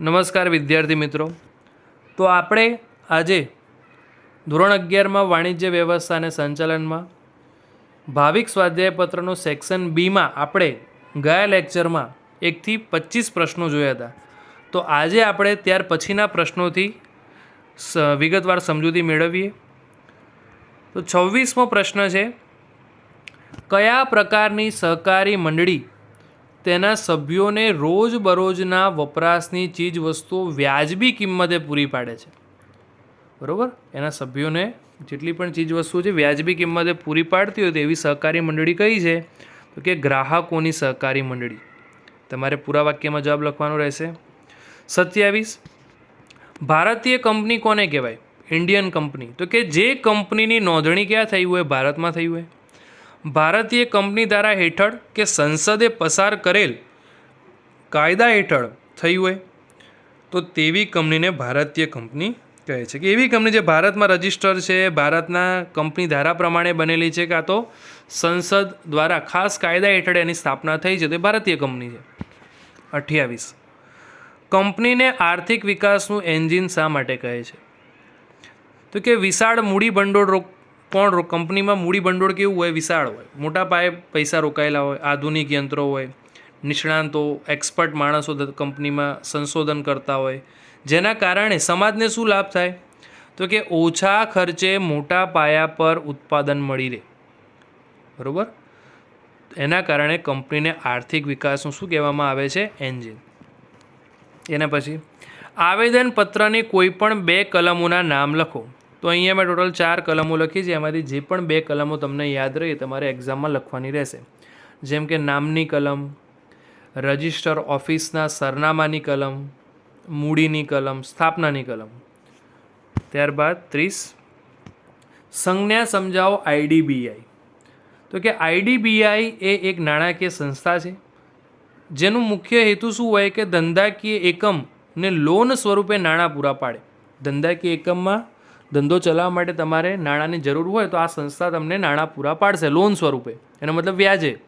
નમસ્કાર વિદ્યાર્થી મિત્રો. તો આપણે આજે ધોરણ અગિયારમાં વાણિજ્ય વ્યવસ્થા અને સંચાલનમાં ભાવિક સ્વાધ્યાય પત્રનો સેક્શન બીમાં આપણે ગયા લેક્ચરમાં એકથી પચીસ પ્રશ્નો જોયા હતા. તો આજે આપણે ત્યાર પછીના પ્રશ્નોથી વિગતવાર સમજૂતી મેળવીએ. તો છવ્વીસમો પ્રશ્ન છે, કયા પ્રકારની સહકારી મંડળી તેના સભ્યોને રોજબરોજના વપરાશની ચીજવસ્તુઓ વ્યાજબી કિંમતે પૂરી પાડે છે. બરાબર? એના સભ્યોને જેટલી પણ ચીજવસ્તુઓ છે વ્યાજબી કિંમતે પૂરી પાડતી હોય તેવી સહકારી મંડળી કઈ છે? તો કે ગ્રાહકોની સહકારી મંડળી. તમારે પૂરા વાક્યમાં જવાબ લખવાનો રહેશે. સત્યાવીસ. ભારતીય કંપની કોને કહેવાય? Indian company. તો કે જે કંપનીની નોંધણી ક્યાં થઈ હોય? ભારતમાં થઈ હોય. ભારતીય કંપની ધારા હેઠળ કે સંસદે પસાર કરેલ કાયદા હેઠળ થઈ હોય તો તેવી કંપનીને ભારતીય કંપની કહે છે કે એવી કંપની જે ભારતમાં રજિસ્ટર છે, ભારતના કંપની ધારા પ્રમાણે બનેલી છે કાં તો સંસદ દ્વારા ખાસ કાયદા હેઠળ એની સ્થાપના થઈ છે, તે ભારતીય કંપની છે. અઠ્યાવીસ. કંપનીને આર્થિક વિકાસનું એન્જિન શા માટે કહે છે? તો કે વિશાળ મૂડી ભંડોળ રો કંપનીમાં મૂડી ભંડોળ કેવું હોય, વિશાળ હોય. મોટા પાયે પૈસા રોકાયેલા હોય, આધુનિક યંત્રો હોય, નિષ્ણાંતો એક્સપર્ટ માણસો કંપનીમાં સંશોધન કરતા હોય. જેના કારણે સમાજને શું લાભ થાય? તો કે ઓછા ખર્ચે મોટા પાયા પર ઉત્પાદન મળી રહે. બરાબર? એના કારણે કંપનીને આર્થિક વિકાસનું શું કહેવામાં આવે છે? એન્જિન એના પછી, આવેદનપત્રની કોઈ પણ બે કલમોના નામ લખો. તો અહીંયા મેં ટોટલ ચાર કલમો લખી છે. એમાંથી જે પણ બે કલમો તમને યાદ રહી તમારે એક્ઝામમાં લખવાની રહેશે. જેમ કે નામની કલમ, રજિસ્ટર ઓફિસના સરનામાની કલમ, મૂડીની કલમ, સ્થાપનાની કલમ. ત્યારબાદ ત્રીસ, સંજ્ઞા સમજાવો આઈડીબીઆઈ. તો કે આઈડીબીઆઈ એ એક નાણાકીય સંસ્થા છે. જેનું મુખ્ય હેતુ શું હોય કે ધંધાકીય એકમને લોન સ્વરૂપે નાણાં પૂરા પાડે. ધંધાકીય એકમમાં ધંધો ચલાવવા માટે તમારે નાણાંની જરૂર હોય તો આ સંસ્થા તમને નાણાં પૂરા પાડશે લોન સ્વરૂપે. એનો મતલબ વ્યાજે.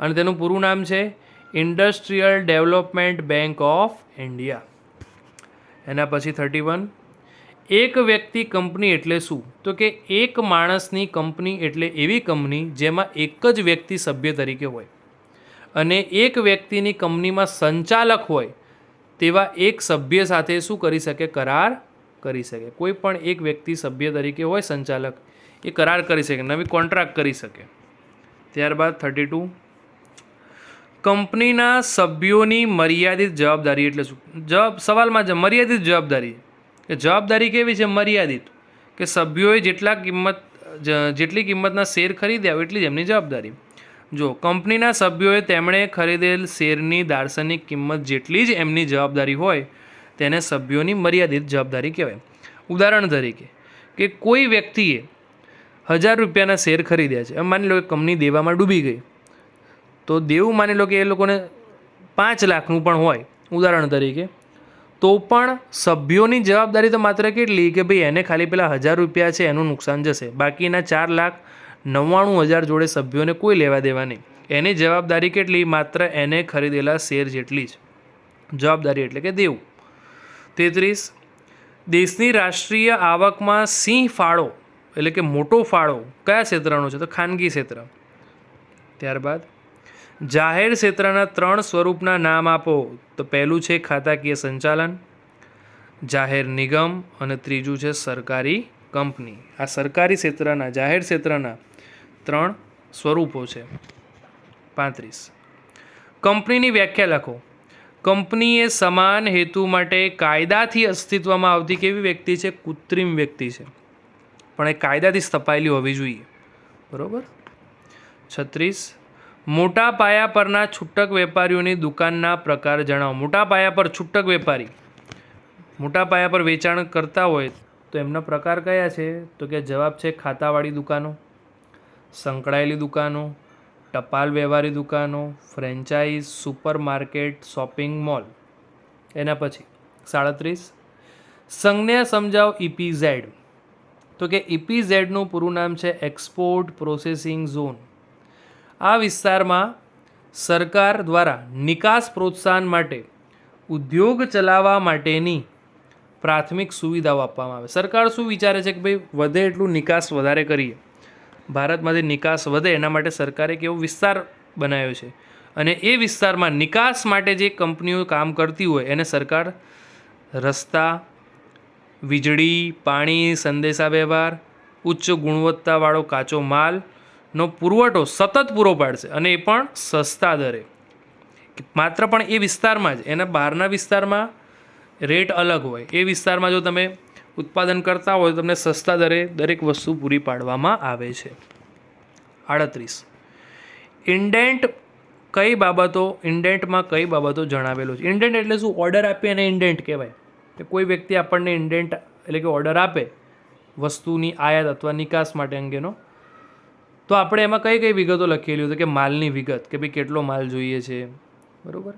અને તેનું પૂરું નામ છે industrial development bank of India એના પછી થર્ટી વન એક વ્યક્તિ કંપની એટલે શું? તો કે એક માણસની કંપની એટલે એવી કંપની જેમાં એક જ વ્યક્તિ સભ્ય તરીકે હોય. અને એક વ્યક્તિની કંપનીમાં સંચાલક હોય તેવા એક સભ્ય સાથે શું કરી શકે? કરાર કરી શકે. કોઈ પણ એક વ્યક્તિ સભ્ય તરીકે હોય સંચાલક, એ કરાર કરી શકે, નવી કોન્ટ્રાક્ટ કરી શકે. ત્યારબાદ થર્ટી ટુ કંપનીના સભ્યોની મર્યાદિત જવાબદારી એટલે શું? જવાબ, સવાલમાં જ મર્યાદિત જવાબદારી. કે જવાબદારી કેવી છે? મર્યાદિત. કે સભ્યોએ જેટલા કિંમત જેટલી કિંમતના શેર ખરીદ્યા એટલી જ એમની જવાબદારી. જો કંપનીના સભ્યોએ તેમણે ખરીદેલ શેરની દાર્શનિક કિંમત જેટલી જ એમની જવાબદારી હોય તેને સભ્યોની મર્યાદિત જવાબદારી કહેવાય. ઉદાહરણ તરીકે, કે કોઈ વ્યક્તિએ હજાર રૂપિયાના શેર ખરીદ્યા છે. એમ માની લો કે કંપની દેવામાં ડૂબી ગઈ. તો દેવું માની લો કે એ લોકોને પાંચ લાખનું પણ હોય, ઉદાહરણ તરીકે, તો પણ સભ્યોની જવાબદારી તો માત્ર કેટલી? કે ભાઈ એને ખાલી પેલા હજાર રૂપિયા છે, એનું નુકસાન જશે. બાકીના ચાર લાખ નવ્વાણું હજાર જોડે સભ્યોને કોઈ લેવા દેવા નહીં. એની જવાબદારી કેટલી? માત્ર એને ખરીદેલા શેર જેટલી જ. જવાબદારી એટલે કે દેવું. તેત્રીસ, દેશની રાષ્ટ્રીય આવકમાં સિંહ ફાળો, એટલે કે મોટો ફાળો કયા ક્ષેત્રનો છે? તો ખાનગી ક્ષેત્ર. ત્યારબાદ, જાહેર ક્ષેત્રના ત્રણ સ્વરૂપના નામ આપો. તો પહેલું છે ખાતાકીય સંચાલન, જાહેર નિગમ અને ત્રીજું છે સરકારી કંપની. આ સરકારી ક્ષેત્રના, જાહેર ક્ષેત્રના ત્રણ સ્વરૂપો છે. પાંત્રીસ, કંપનીની વ્યાખ્યા લખો. કંપની એ સમાન હેતુ માટે કાયદાથી અસ્તિત્વમાં આવતી કેવી વ્યક્તિ છે? કૃત્રિમ વ્યક્તિ છે. પણ એ કાયદાથી સ્થપાયેલી હોવી જોઈએ. બરાબર? છત્રીસ. મોટા પાયા પરના છૂટક વેપારીઓની દુકાનના પ્રકાર જણાવો. મોટા પાયા પર છૂટક વેપારી. મોટા પાયા પર વેચાણ કરતા હોય તો એમના પ્રકાર કયા છે? તો કે જવાબ છે ખાતાવાળી દુકાનો, સંકળાયેલી દુકાનો ટપાલ વ્યવહારી દુકાનો franchise supermarket shopping mall એના પછી સાડત્રીસ. સંજ્ઞા સમજાવ ઇપીઝેડ તો કે ઇપીઝેડનું પૂરું નામ છે એક્સપોર્ટ પ્રોસેસિંગ ઝોન આ વિસ્તારમાં સરકાર દ્વારા નિકાસ પ્રોત્સાહન માટે ઉદ્યોગ ચલાવવા માટેની પ્રાથમિક સુવિધાઓ આપવામાં આવે. સરકાર શું વિચારે છે કે ભાઈ, વધે એટલું નિકાસ વધારે કરીએ? ભારતમાંથી નિકાસ વધે એના માટે સરકારે એક એવો વિસ્તાર બનાવ્યો છે. અને એ વિસ્તારમાં નિકાસ માટે જે કંપનીઓ કામ કરતી હોય, એને સરકાર રસ્તા, વીજળી, પાણી સંદેશા વ્યવહાર ઉચ્ચ ગુણવત્તાવાળો કાચો માલનો પુરવઠો સતત પૂરો પાડશે અને એ પણ સસ્તા દરે. માત્ર પણ એ વિસ્તારમાં જ, એના બહારના વિસ્તારમાં રેટ અલગ હોય. એ વિસ્તારમાં જો તમે ઉત્પાદન કરતા હોય તો તમને સસ્તા દરે દરેક વસ્તુ પૂરી પાડવામાં આવે છે. આડત્રીસ. ઇન્ડેન્ટ કઈ બાબતો, ઇન્ડેન્ટમાં કઈ બાબતો જણાવેલું છે? ઇન્ડેન્ટ એટલે શું? ઓર્ડર આપીએ એને ઇન્ડેન્ટ કહેવાય. કે કોઈ વ્યક્તિ આપણને ઇન્ડેન્ટ એટલે કે ઓર્ડર આપે વસ્તુની આયાત અથવા નિકાસ માટે અંગેનો. તો આપણે એમાં કઈ કઈ વિગતો લખેલી હતી કે માલની વિગત, કે ભાઈ કેટલો માલ જોઈએ છે? બરાબર?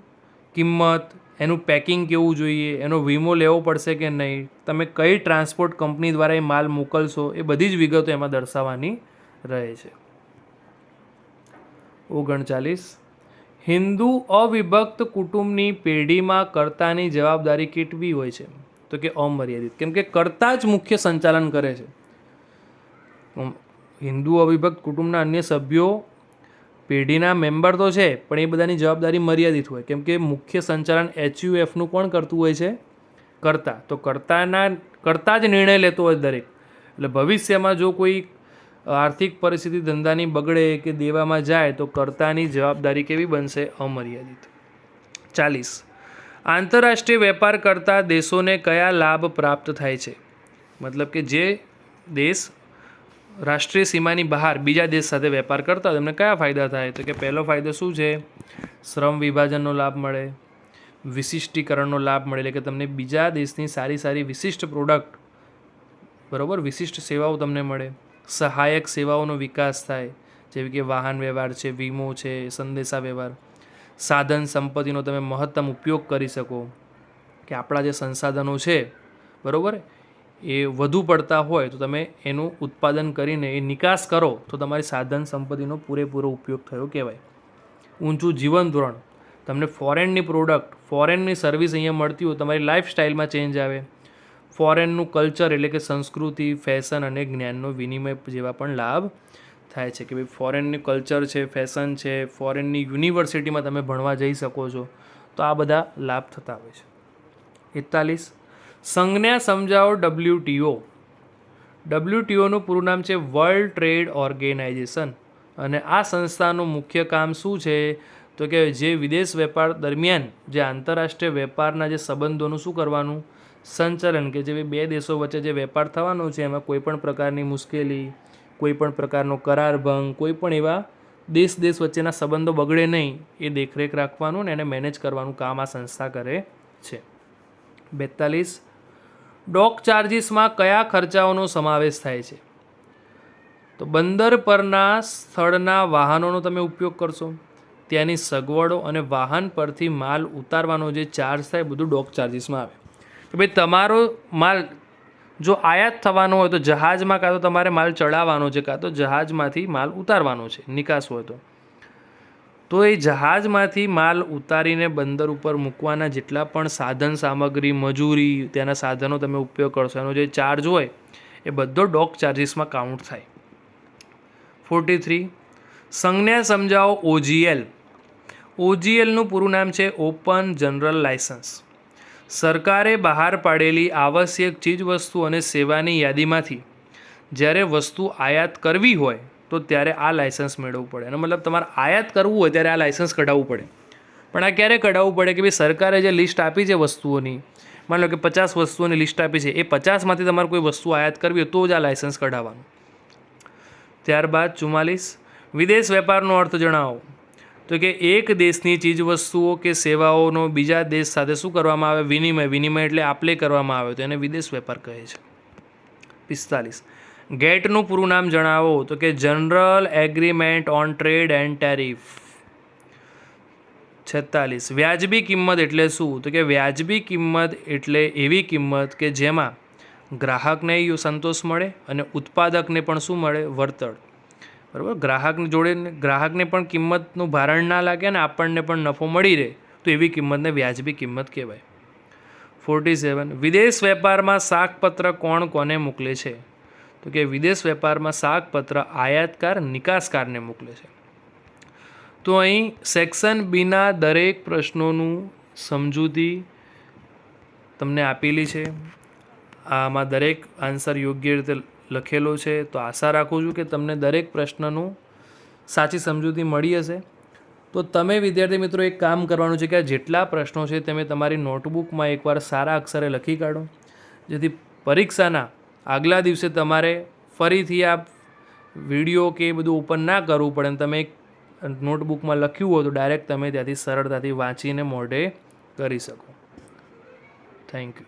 કિંમત એનું પેકિંગ કેવું જોઈએ, એનો વીમો લેવો પડશે કે નહીં, તમે કઈ ટ્રાન્સપોર્ટ કંપની દ્વારા એ માલ મોકલશો, એ બધી જ વિગતો એમાં દર્શાવવાની રહે છે. ઓગણચાલીસ. હિન્દુ અવિભક્ત કુટુંબની પેઢીમાં કર્તાની જવાબદારી કેટલી હોય છે? તો કે અમર્યાદિત. કેમ કે કર્તા જ મુખ્ય સંચાલન કરે છે. હિન્દુ અવિભક્ત કુટુંબના અન્ય સભ્યો પેઢીના મેમ્બર તો છે, પણ એ બધાની જવાબદારી મર્યાદિત હોય. કેમ કે મુખ્ય સંચાલન એચયુએફનું કોણ કરતું હોય છે, કરતા. તો કરતાના, કરતા જ નિર્ણય લેતો હોય દરેક. એટલે ભવિષ્યમાં જો કોઈ આર્થિક પરિસ્થિતિ ધંધાની બગડે કે દેવામાં જાય, તો કરતાની જવાબદારી કેવી બનશે? અમર્યાદિત. ચાલીસ. આંતરરાષ્ટ્રીય વેપાર કરતા દેશોને કયા લાભ પ્રાપ્ત થાય છે? મતલબ કે જે દેશ રાષ્ટ્રીય સીમાની બહાર બીજા દેશ સાથે વેપાર કરતા તેમને કયા ફાયદા થાય? તો કે પહેલો ફાયદો શું છે? શ્રમ વિભાજનનો લાભ મળે, વિશિષ્ટીકરણનો લાભ મળે, એટલે કે તમને બીજા દેશની સારી સારી વિશિષ્ટ પ્રોડક્ટ બરાબર, વિશિષ્ટ સેવાઓ તમને મળે. સહાયક સેવાઓનો વિકાસ થાય, જેવી કે વાહન વ્યવહાર છે, વીમો છે, સંદેશા વ્યવહાર. સાધન સંપત્તિનો તમે મહત્તમ ઉપયોગ કરી શકો. કે આપણા જે સંસાધનો છે, બરાબર એ વધુ પડતા હોય તો તમે એનું ઉત્પાદન કરીને એ નિકાસ કરો, તો તમારી સાધન સંપત્તિનો પૂરેપૂરો ઉપયોગ થયો કહેવાય. ઊંચું જીવન ધોરણ. તમને ફોરેનની પ્રોડક્ટ, ફોરેનની સર્વિસ અહીંયા મળતી હોય, તમારી લાઈફસ્ટાઈલમાં ચેન્જ આવે. ફોરેનનું કલ્ચર એટલે કે સંસ્કૃતિ, ફેશન અને જ્ઞાનનો વિનિમય જેવા પણ લાભ થાય છે કે ભાઈ ફોરેનની કલ્ચર છે, ફેશન છે, ફોરેનની યુનિવર્સિટીમાં તમે ભણવા જઈ શકો છો, તો આ બધા લાભ થતા હોય છે. એકતાલીસ સંજ્ઞા સમજાવો ડબલ્યુટીઓ ડબલ્યુટીઓનું પૂરું નામ છે વર્લ્ડ ટ્રેડ ઓર્ગેનાઇઝેશન અને આ સંસ્થાનું મુખ્ય કામ શું છે? તો કે જે વિદેશ વેપાર દરમિયાન જે આંતરરાષ્ટ્રીય વેપારના જે સંબંધોનું શું કરવાનું? સંચાલન, કે જે બે દેશો વચ્ચે જે વેપાર થવાનો છે, એમાં કોઈપણ પ્રકારની મુશ્કેલી, કોઈ પણ પ્રકારનો કરાર ભંગ કોઈપણ એવા દેશ દેશ વચ્ચેના સંબંધો બગડે નહીં, એ દેખરેખ રાખવાનું ને એને મેનેજ કરવાનું કામ આ સંસ્થા કરે છે. બેતાલીસ ડોક ચાર્જિસમાં કયા ખર્ચાઓનો સમાવેશ થાય છે? તો બંદર પરના સ્થળના વાહનોનો તમે ઉપયોગ કરશો. ત્યાંની સગવડો અને વાહન પરથી માલ ઉતારવાનો જે ચાર્જ થાય બધું ડોક ચાર્જિસમાં આવે. કે ભાઈ તમારો માલ જો આયાત થવાનો હોય તો જહાજમાં કાં તો તમારે માલ ચડાવવાનો છે, કાં તો જહાજમાંથી માલ ઉતારવાનો છે, નિકાસ હોય તો. તો એ જહાજમાંથી માલ ઉતારીને બંદર ઉપર મૂકવાના જેટલા પણ સાધન સામગ્રી, મજૂરી, ત્યાંના સાધનો તમે ઉપયોગ કરશો, એનો જે ચાર્જ હોય, એ બધો ડોક ચાર્જિસમાં કાઉન્ટ થાય. ફોર્ટી થ્રી સંજ્ઞા સમજાવો ઓજીએલ ઓજીએલનું પૂરું નામ છે ઓપન જનરલ લાયસન્સ સરકારે બહાર પાડેલી આવશ્યક ચીજવસ્તુ અને સેવાની યાદીમાંથી જ્યારે વસ્તુ આયાત કરવી હોય તો ત્યારે આ લાયસન્સ મેળવવું પડે. અને મતલબ તમારે આયાત કરવું હોય ત્યારે આ લાયસન્સ કઢાવવું પડે. પણ આ ક્યારે કઢાવવું પડે કે ભાઈ સરકારે જે લિસ્ટ આપી છે વસ્તુઓની, માની લો કે પચાસ વસ્તુઓની લિસ્ટ આપી છે, એ પચાસમાંથી તમારે કોઈ વસ્તુ આયાત કરવી હોય તો જ આ લાયસન્સ કઢાવવાનું. ત્યારબાદ ચુમ્માલીસ, વિદેશ વેપારનો અર્થ જણાવો. તો કે એક દેશની ચીજવસ્તુઓ કે સેવાઓનો બીજા દેશ સાથે શું કરવામાં આવે? વિનિમય. વિનિમય એટલે આપલે કરવામાં આવે તો એને વિદેશ વેપાર કહે છે. પિસ્તાલીસ ગેટનું પૂરું નામ જણાવો. તો કે general agreement on trade and tariff. છેતાલીસ. વ્યાજબી કિંમત એટલે શું? તો કે વ્યાજબી કિંમત એટલે એવી કિંમત કે જેમાં ગ્રાહકને સંતોષ મળે અને ઉત્પાદકને પણ શું મળે? વળતર. બરાબર? ગ્રાહકની જોડે ગ્રાહકને પણ કિંમતનું ભારણ ના લાગે અને આપણને પણ નફો મળી રહે, તો એવી કિંમતને વ્યાજબી કિંમત કહેવાય. Forty seven. વિદેશ વેપારમાં શાકપત્ર કોણ કોને મોકલે છે? તો કે વિદેશ વેપારમાં શાકપત્ર, આયાતકાર, નિકાસકારને મોકલે છે. તો અહીં સેક્શન બીના દરેક પ્રશ્નોનું સમજૂતી તમને આપેલી છે. આમાં દરેક આન્સર યોગ્ય રીતે લખેલો છે. તો આશા રાખું છું કે તમને દરેક પ્રશ્નનું સાચી સમજૂતી મળી હશે. તો તમે વિદ્યાર્થી મિત્રો એક કામ કરવાનું છે કે આ જેટલા પ્રશ્નો છે તમે તમારી નોટબુકમાં એકવાર સારા અક્ષરે લખી કાઢો. જેથી પરીક્ષાના આગલા દિવસે તમારે ફરીથી આ વીડિયો કે એ બધું ઓપન ના કરવું પડે અને તમે એક નોટબુકમાં લખ્યું હોય તો ડાયરેક્ટ તમે ત્યાંથી સરળતાથી વાંચીને મોઢે કરી શકો. Thank you